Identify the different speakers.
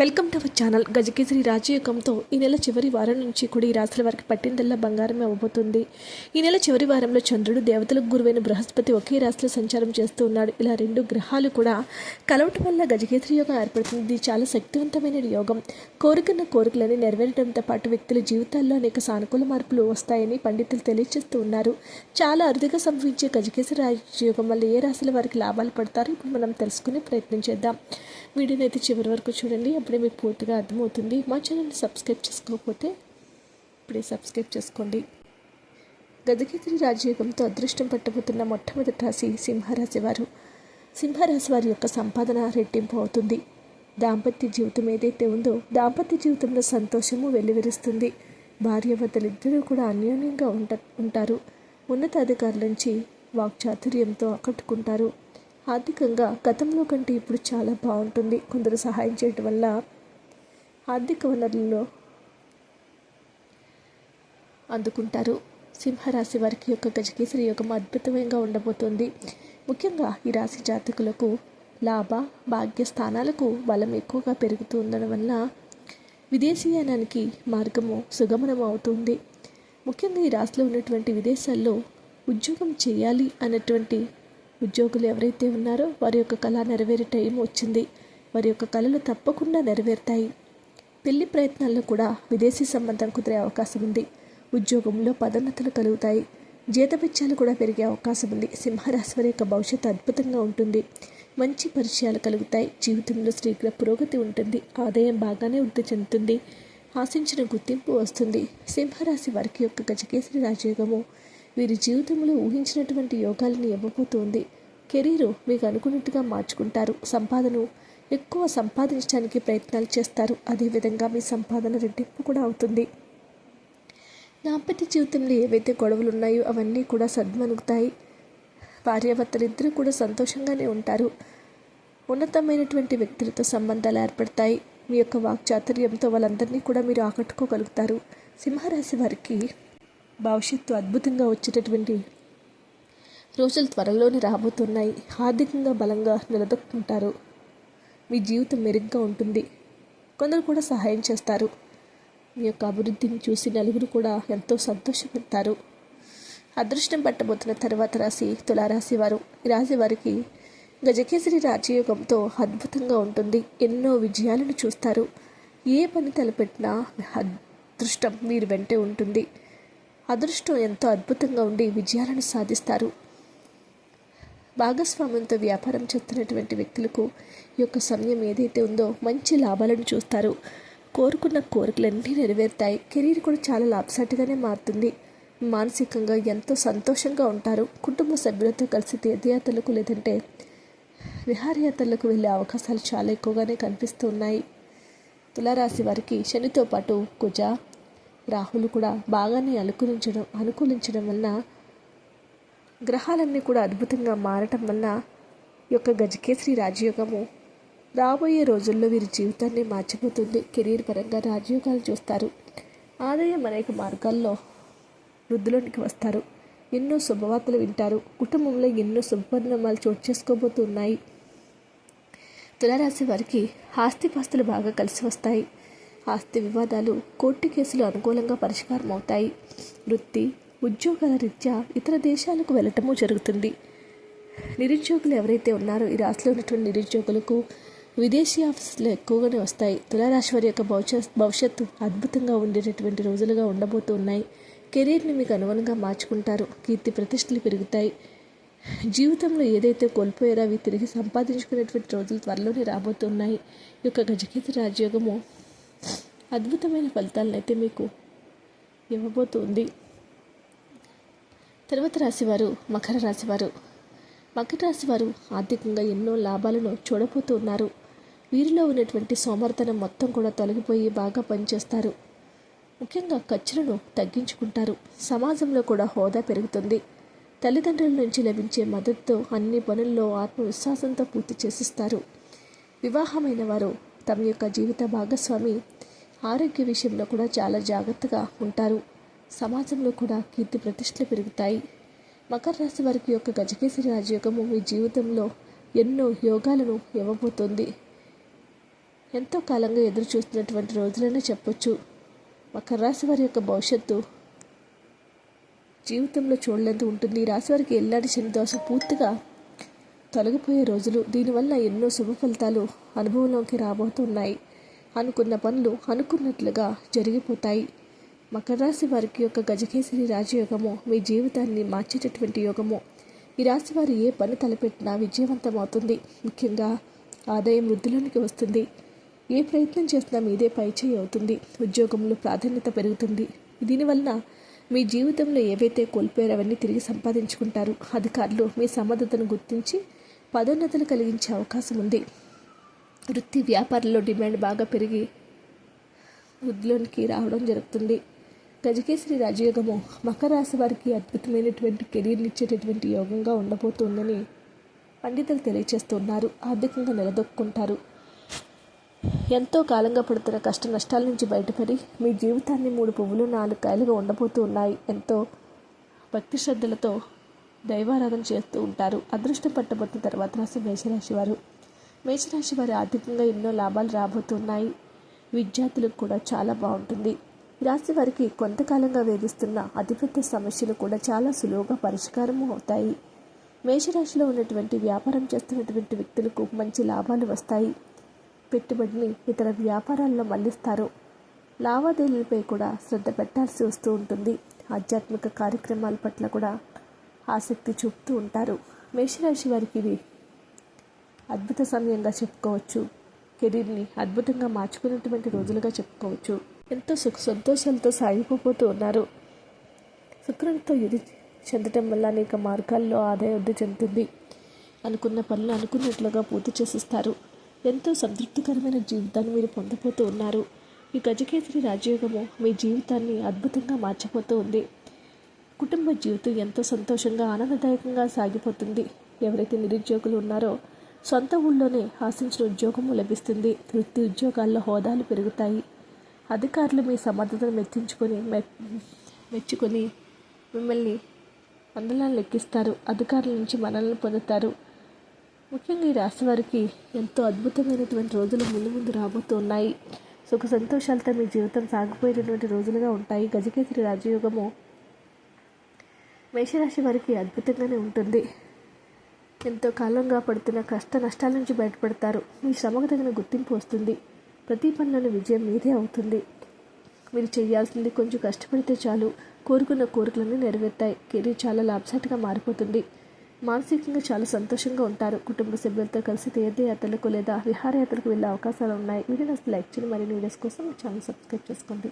Speaker 1: Welcome to our channel. గజకేసరి రాజయోగంతో ఈ నెల చివరి వారం నుంచి కూడా ఈ రాశుల వారికి పట్టిందల్లా బంగారమే అవ్వబోతుంది. ఈ నెల చివరి వారంలో చంద్రుడు దేవతలకు గురువైన బృహస్పతి ఒకే రాశిలో సంచారం చేస్తూ ఉన్నాడు. ఇలా రెండు గ్రహాలు కూడా కలవటం వల్ల గజకేసరి యోగం ఏర్పడుతుంది. ఇది చాలా శక్తివంతమైన యోగం. కోరుకున్న కోరికలని నెరవేరడంతో పాటు వ్యక్తుల జీవితాల్లో అనేక సానుకూల మార్పులు వస్తాయని పండితులు తెలియజేస్తూ ఉన్నారు. చాలా అరుదుగా సంభవించే గజకేసరి రాజయోగం వల్ల ఏ రాశుల వారికి లాభాలు పడతారో ఇప్పుడు మనం తెలుసుకునే ప్రయత్నం చేద్దాం. వీడియోని అయితే చివరి వరకు చూడండి. అప్పుడే మీకు పూర్తిగా అర్థమవుతుంది. మా ఛానల్ని సబ్స్క్రైబ్ చేసుకోకపోతే ఇప్పుడే సబ్స్క్రైబ్ చేసుకోండి. గజకేసరి రాజయోగంతో అదృష్టం పట్టబోతున్న మొట్టమొదటి రాశి సింహరాశి వారు. సింహరాశి వారి యొక్క సంపాదన రెట్టింపు అవుతుంది. దాంపత్య జీవితం ఏదైతే ఉందో దాంపత్య జీవితంలో సంతోషము వెల్లివిరుస్తుంది భార్యాభర్తలిద్దరూ కూడా అన్యోన్యంగా ఉంట ఉంటారు. ఉన్నతాధికారుల నుంచి వాక్చాతుర్యంతో ఆకట్టుకుంటారు. ఆర్థికంగా గతంలో కంటే ఇప్పుడు చాలా బాగుంటుంది. కొందరు సహాయం చేయటం వల్ల ఆర్థిక వనరులలో అందుకుంటారు. సింహరాశి వారికి యొక్క గజకేసరి యోగం అద్భుతంగా ఉండబోతుంది. ముఖ్యంగా ఈ రాశి జాతకులకు లాభ భాగ్య స్థానాలకు బలం ఎక్కువగా పెరుగుతూ ఉండడం వల్ల విదేశీయానానికి మార్గము సుగమనం అవుతుంది. ముఖ్యంగా ఈ రాశిలో ఉన్నటువంటి విదేశాల్లో ఉద్యోగం చేయాలి అన్నటువంటి ఉద్యోగులు ఎవరైతే ఉన్నారో వారి యొక్క కళ నెరవేరే టైం వచ్చింది. వారి యొక్క కళలు తప్పకుండా నెరవేరుతాయి. పెళ్ళి ప్రయత్నాల్లో కూడా విదేశీ సంబంధం కుదిరే అవకాశం ఉంది. ఉద్యోగంలో పదోన్నతులు కలుగుతాయి. జీతభత్యాలు కూడా పెరిగే అవకాశం ఉంది. సింహరాశి వారి యొక్క భవిష్యత్తు అద్భుతంగా ఉంటుంది. మంచి పరిచయాలు కలుగుతాయి. జీవితంలో స్త్రీల పురోగతి ఉంటుంది. ఆదాయం బాగానే వృద్ధి చెందుతుంది. ఆశించిన గుర్తింపు వస్తుంది. సింహరాశి వారికి యొక్క గజకేసరి రాజయోగము వీరి జీవితంలో ఊహించినటువంటి యోగాలను ఇవ్వబోతోంది. కెరీరు మీకు అనుకున్నట్టుగా మార్చుకుంటారు. సంపాదన ఎక్కువ సంపాదించడానికి ప్రయత్నాలు చేస్తారు. అదేవిధంగా మీ సంపాదన రెట్టింపు కూడా అవుతుంది. దాంపత్య జీవితంలో ఏవైతే గొడవలు ఉన్నాయో అవన్నీ కూడా సద్మనుగుతాయి భార్యాభర్తలిద్దరూ కూడా సంతోషంగానే ఉంటారు. ఉన్నతమైనటువంటి వ్యక్తులతో సంబంధాలు ఏర్పడతాయి. మీ యొక్క వాక్చాతుర్యంతో వాళ్ళందరినీ కూడా మీరు ఆకట్టుకోగలుగుతారు. సింహరాశి వారికి భవిష్యత్తు అద్భుతంగా వచ్చేటటువంటి రోజులు త్వరలోనే రాబోతున్నాయి. ఆర్థికంగా బలంగా నిలదొక్కుంటారు. మీ జీవితం మెరుగ్గా ఉంటుంది. కొందరు కూడా సహాయం చేస్తారు. మీ యొక్క అభివృద్ధిని చూసి నలుగురు కూడా ఎంతో సంతోషపడతారు. అదృష్టం పట్టబోతున్న తర్వాత రాశి తులారాశి వారు. ఈ రాశి వారికి గజకేసరి రాజయోగంతో అద్భుతంగా ఉంటుంది. ఎన్నో విజయాలను చూస్తారు. ఏ పని తలపెట్టినా అదృష్టం మీరు వెంటే ఉంటుంది. అదృష్టం ఎంతో అద్భుతంగా ఉండి విజయాలను సాధిస్తారు. భాగస్వామ్యంతో వ్యాపారం చేస్తున్నటువంటి వ్యక్తులకు ఈ యొక్క సమయం ఏదైతే ఉందో మంచి లాభాలను చూస్తారు. కోరుకున్న కోరికలన్నీ నెరవేరుతాయి. కెరీర్ కూడా చాలా లాభసాటిగానే మారుతుంది. మానసికంగా ఎంతో సంతోషంగా ఉంటారు. కుటుంబ సభ్యులతో కలిసి తీర్థయాత్రలకు లేదంటే విహారయాత్రలకు వెళ్ళే అవకాశాలు చాలా ఎక్కువగానే కనిపిస్తున్నాయి తులారాశి వారికి శనితో పాటు కుజ రాహులు కూడా బాగానే అనుకూలించడం అనుకూలించడం వలన గ్రహాలన్నీ కూడా అద్భుతంగా మారటం వల్ల యొక్క గజకేసరి రాజయోగము రాబోయే రోజుల్లో వీరి జీవితాన్ని మార్చిపోతుంది. కెరీర్ పరంగా రాజయోగాలు చూస్తారు. ఆదాయం అనేక మార్గాల్లో వృద్ధులోనికి వస్తారు. ఎన్నో శుభవార్తలు వింటారు. కుటుంబంలో ఎన్నో శుభపరిణామాలు చోటు చేసుకోబోతున్నాయి. తులారాశి వారికి ఆస్తిపాస్తులు బాగా కలిసి వస్తాయి. ఆస్తి వివాదాలు కోర్టు కేసులు అనుకూలంగా పరిష్కారం అవుతాయి. వృత్తి ఉద్యోగాల రీత్యా ఇతర దేశాలకు వెళ్ళటము జరుగుతుంది. నిరుద్యోగులు ఎవరైతే ఉన్నారో ఈ రాశిలో ఉన్నటువంటి నిరుద్యోగులకు విదేశీ ఆఫీసులు ఎక్కువగానే వస్తాయి. తులారాశి వారి యొక్క భవిష్యత్ భవిష్యత్తు అద్భుతంగా ఉండేటటువంటి రోజులుగా ఉండబోతున్నాయి. కెరీర్ని మీకు అనుగుణంగా మార్చుకుంటారు. కీర్తి ప్రతిష్టలు పెరుగుతాయి. జీవితంలో ఏదైతే కోల్పోయారో అవి తిరిగి సంపాదించుకునేటువంటి రోజులు త్వరలోనే రాబోతున్నాయి. ఈ యొక్క గజకేత రాజయోగము అద్భుతమైన ఫలితాలను అయితే మీకు ఇవ్వబోతుంది. తర్వాత రాశివారు మకర రాశివారు. మకర రాశివారు ఆర్థికంగా ఎన్నో లాభాలను చూడబోతున్నారు వీరిలో ఉన్నటువంటి సోమర్తనం మొత్తం కూడా తొలగిపోయి బాగా పనిచేస్తారు. ముఖ్యంగా ఖర్చులను తగ్గించుకుంటారు. సమాజంలో కూడా హోదా పెరుగుతుంది. తల్లిదండ్రుల నుంచి లభించే మద్దతుతో అన్ని పనుల్లో ఆత్మవిశ్వాసంతో పూర్తి చేసిస్తారు. వివాహమైన వారు తమ యొక్క జీవిత భాగస్వామి ఆరోగ్య విషయంలో కూడా చాలా జాగ్రత్తగా ఉంటారు. సమాజంలో కూడా కీర్తి ప్రతిష్టలు పెరుగుతాయి. మకర రాశి వారికి యొక్క గజకేసరి రాజయోగము మీ జీవితంలో ఎన్నో యోగాలను ఇవ్వబోతుంది. ఎంతో కాలంగా ఎదురు చూస్తున్నటువంటి రోజులనే చెప్పొచ్చు. మకర రాశి వారి యొక్క భవిష్యత్తు జీవితంలో చూడలేదు ఉంటుంది. రాశి వారికి ఎల్లాడి శని దోష పూర్తిగా తొలగిపోయే రోజులు. దీనివల్ల ఎన్నో శుభ ఫలితాలు అనుభవంలోకి రాబోతున్నాయి. అనుకున్న పనులు అనుకున్నట్లుగా జరిగిపోతాయి. మకర రాశి వారికి యొక్క గజకేసరి రాజయోగము మీ జీవితాన్ని మార్చేటటువంటి యోగము ఈ రాశి వారు ఏ పని తలపెట్టినా విజయవంతమవుతుంది. ముఖ్యంగా ఆదాయం వృద్ధిలోనికి వస్తుంది. ఏ ప్రయత్నం చేసినా మీదే పైచేయి అవుతుంది. ఉద్యోగంలో ప్రాధాన్యత పెరుగుతుంది. దీనివల్ల మీ జీవితంలో ఏవైతే కోల్పోయారో అవన్నీ తిరిగి సంపాదించుకుంటారు. అధికారులు మీ సమర్థతను గుర్తించి పదోన్నతులు కలిగించే అవకాశం ఉంది. వృత్తి వ్యాపారంలో డిమాండ్ బాగా పెరిగి వృద్ధిలోనికి రావడం జరుగుతుంది. గజకేశ్వరి రాజయోగము మకర రాశి వారికి అద్భుతమైనటువంటి కెరీర్ని ఇచ్చేటటువంటి యోగంగా ఉండబోతుందని పండితులు తెలియచేస్తున్నారు. ఆర్థికంగా నిలదొక్కుంటారు. ఎంతో కాలంగా పడుతున్న కష్ట నష్టాల నుంచి బయటపడి మీ జీవితాన్ని మూడు పువ్వులు నాలుగు కాయలుగా ఉండబోతూ ఉన్నాయి ఎంతో భక్తి శ్రద్ధలతో దైవారాధన చేస్తూ ఉంటారు. అదృష్టం పట్టబోతున్న తర్వాత రాశి మేషరాశి వారు మేషరాశి వారి ఆర్థికంగా ఎన్నో లాభాలు రాబోతున్నాయి. విద్యార్థులకు కూడా చాలా బాగుంటుంది. రాశి వారికి కొంతకాలంగా వేధిస్తున్న అతిపెద్ద సమస్యలు కూడా చాలా సులువుగా పరిష్కారం అవుతాయి. మేషరాశిలో ఉన్నటువంటి వ్యాపారం చేస్తున్నటువంటి వ్యక్తులకు మంచి లాభాలు వస్తాయి. పెట్టుబడిని ఇతర వ్యాపారాల్లో మళ్ళిస్తారు. లావాదేవీలపై కూడా శ్రద్ధ పెట్టాల్సి వస్తూ ఉంటుంది. ఆధ్యాత్మిక కార్యక్రమాల పట్ల కూడా ఆసక్తి చూపుతూ ఉంటారు. మేషరాశి వారికి ఇది అద్భుత సమయంగా చెప్పుకోవచ్చు. కెరీర్ని అద్భుతంగా మార్చుకున్నటువంటి రోజులుగా చెప్పుకోవచ్చు. ఎంతో సుఖ సంతోషాలతో సాగిపోతూ ఉన్నారు. శుక్రునితో ఎది చెందటం వల్ల అనేక మార్గాల్లో ఆదాయ వృద్ధి చెందుతుంది. అనుకున్న పనులు అనుకున్నట్లుగా పూర్తి చేసిస్తారు. ఎంతో సంతృప్తికరమైన జీవితాన్ని మీరు పొందబోతూ ఉన్నారు. ఈ గజకేసరి రాజయోగము మీ జీవితాన్ని అద్భుతంగా మార్చిపోతూ ఉంది. కుటుంబ జీవితం ఎంతో సంతోషంగా ఆనందదాయకంగా సాగిపోతుంది. ఎవరైతే నిరుద్యోగులు ఉన్నారో సొంత ఊళ్ళోనే ఆశించిన ఉద్యోగము లభిస్తుంది. వృత్తి ఉద్యోగాల్లో హోదాలు పెరుగుతాయి. అధికారులు మీ సమర్థతను మెచ్చించుకొని మెచ్చుకొని మిమ్మల్ని వందలను లెక్కిస్తారు. అధికారుల నుంచి మనల్ని పొందుతారు. ముఖ్యంగా ఈ రాశి వారికి ఎంతో అద్భుతమైనటువంటి రోజులు ముందు ముందు రాబోతున్నాయి. సుఖ సంతోషాలతో మీ జీవితం సాగిపోయినటువంటి రోజులుగా ఉంటాయి. గజకేసరి రాజయోగము మేషరాశి వారికి అద్భుతంగానే ఉంటుంది. ఎంతో కాలంగా పడుతున్న కష్ట నష్టాల నుంచి బయటపడతారు. మీ శ్రమకు తగిన గుర్తింపు వస్తుంది. ప్రతి పనిలోని విజయం మీదే అవుతుంది. మీరు చేయాల్సింది కొంచెం కష్టపడితే చాలు. కోరుకున్న కోరికలన్నీ నెరవేర్తాయి. కెరీర్ చాలా లాభసాటిగా మారిపోతుంది. మానసికంగా చాలా సంతోషంగా ఉంటారు. కుటుంబ సభ్యులతో కలిసి తీర్థయాత్రలకు లేదా విహారయాత్రకు వెళ్ళే అవకాశాలు ఉన్నాయి. వీడియోని లైక్ చేయండి. మరిన్ని వీడియోస్ కోసం ఛానల్ సబ్స్క్రైబ్ చేసుకోండి.